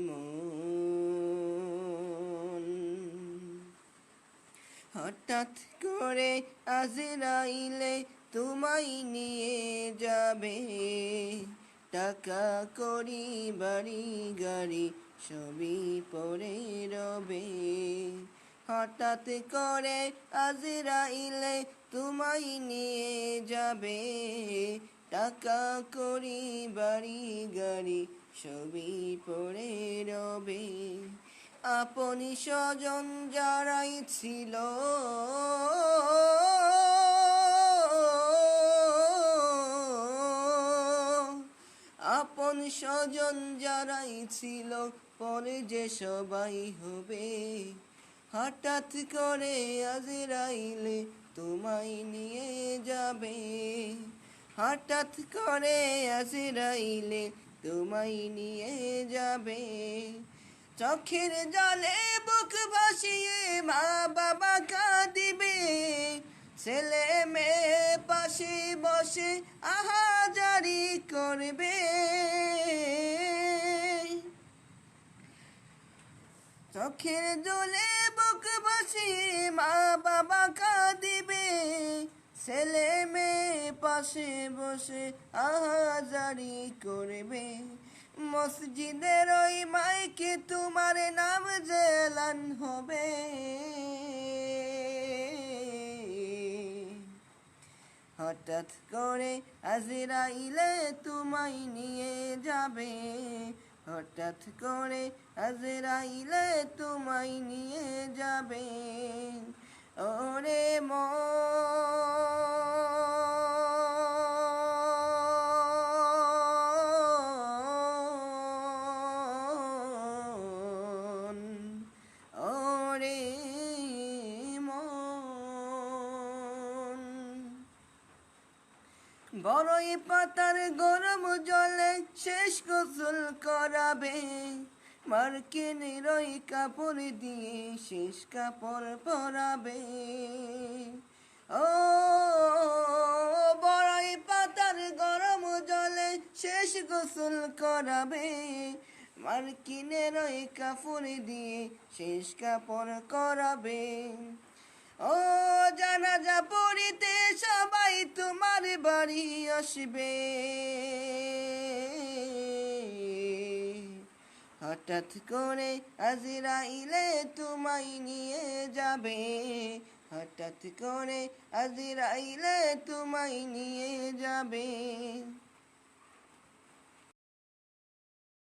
মন। হঠাৎ করে আজরাইলে তোমায় নিয়ে যাবে। টাকা করি, বাড়ি, গাড়ি সবই পরে রবে। হঠাৎ করে আজরাইলে তোমায় নিয়ে যাবে। টাকা করি, বাড়ি, গাড়ি সবই পড়ে রবে। আপনি স্বজন যারাই ছিল, আপন স্বজন যারাই ছিল, পরে যে সবাই হবে। হঠাৎ করে আজ রাইলে তোমায় নিয়ে যাবে। হঠাৎ করে আজরাইলে তোমায় নিয়ে যাবে। চোখের জলে বুক ভাসিয়ে মা বাবা কাঁদিবে। ছেলে মেয়ে পাশে বসে আহাজারি করবে। চোখের জলে বুক ভাসিয়ে মা বাবা কাঁদিবে। ছেলে মেয়ে পাশে বসে আহাজারি করবে। মসজিদের ওই মাইকে তোমার নাম জেলান হবে। হঠাৎ করে আজরাইলে তোমায় নিয়ে যাবে। হঠাৎ করে আজরাইলে তোমায় নিয়ে যাবে। বড়ই পাতার গরম জলে শেষ গোসল করাবে। মার্কিনের ওই কাপড় দিয়ে শেষ কাপড় পরাবে। ও, বড়ই পাতার গরম জলে শেষ গোসল করাবে। মার্কিনের ওই কাপড় দিয়ে শেষ কাপড় করাবে। ও, জানাজা পড়িতে তোমার বাড়ি আসবে। হঠাৎ করে আজিরা ইলে তোমায় নিয়ে যাবে। হঠাৎ করে আজিরা আজরাইলে তোমায় নিয়ে যাবে।